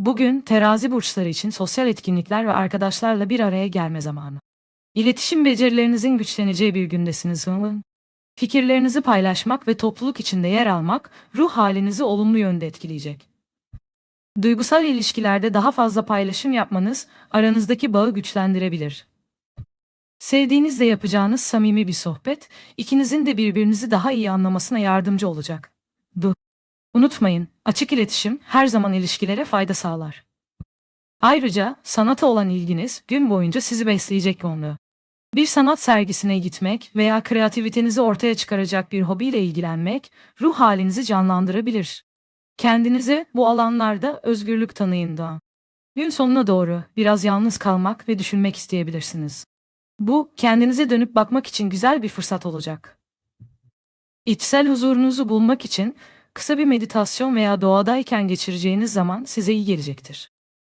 Bugün terazi burçları için sosyal etkinlikler ve arkadaşlarla bir araya gelme zamanı. İletişim becerilerinizin güçleneceği bir gündesiniz. Fikirlerinizi paylaşmak ve topluluk içinde yer almak ruh halinizi olumlu yönde etkileyecek. Duygusal ilişkilerde daha fazla paylaşım yapmanız aranızdaki bağı güçlendirebilir. Sevdiğinizle yapacağınız samimi bir sohbet, ikinizin de birbirinizi daha iyi anlamasına yardımcı olacak. Unutmayın, açık iletişim her zaman ilişkilere fayda sağlar. Ayrıca sanata olan ilginiz gün boyunca sizi besleyecek konuda. Bir sanat sergisine gitmek veya kreativitenizi ortaya çıkaracak bir hobiyle ilgilenmek ruh halinizi canlandırabilir. Kendinize bu alanlarda özgürlük tanıyın da. Gün sonuna doğru biraz yalnız kalmak ve düşünmek isteyebilirsiniz. Bu kendinize dönüp bakmak için güzel bir fırsat olacak. İçsel huzurunuzu bulmak için kısa bir meditasyon veya doğadayken geçireceğiniz zaman size iyi gelecektir.